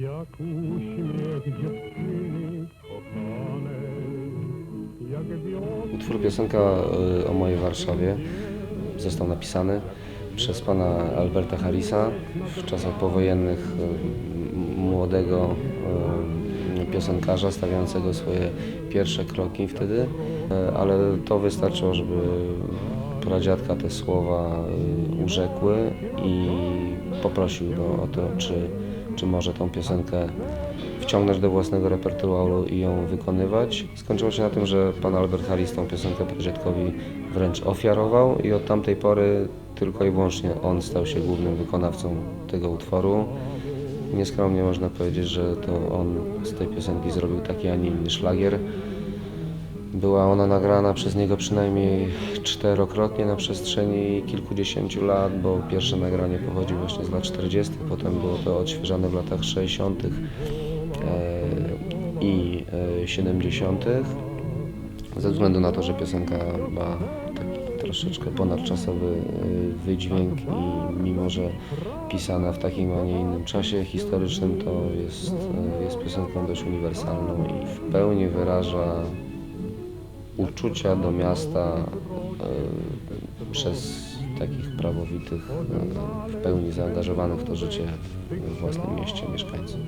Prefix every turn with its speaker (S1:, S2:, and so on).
S1: Jak uśmiech dziewczyny kochanej, jak wiosna.
S2: Utwór piosenka y, o mojej Warszawie został napisany przez pana Alberta Harrisa w czasach powojennych y, młodego y, piosenkarza stawiającego swoje pierwsze kroki wtedy, ale to wystarczyło, żeby pradziadka te słowa urzekły i poprosił go o to, czy, czy może tą piosenkę wciągnąć do własnego repertuaru i ją wykonywać. Skończyło się na tym, że pan Albert Harris tą piosenkę pradziadkowi wręcz ofiarował i od tamtej pory tylko i wyłącznie on stał się głównym wykonawcą tego utworu. Nieskromnie można powiedzieć, że to on z tej piosenki zrobił taki, a nie inny szlagier. Była ona nagrana przez niego przynajmniej czterokrotnie na przestrzeni kilkudziesięciu lat, bo pierwsze nagranie pochodzi właśnie z lat 40., potem było to odświeżane w latach 60. e, i e, 70. Ze względu na to, że piosenka ma taki troszeczkę ponadczasowy e, wydźwięk i mimo, że pisana w takim, a nie innym czasie historycznym, to jest, e, jest piosenką dość uniwersalną i w pełni wyraża uczucia do miasta e, przez takich prawowitych, e, w pełni zaangażowanych w to życie w własnym mieście mieszkańców.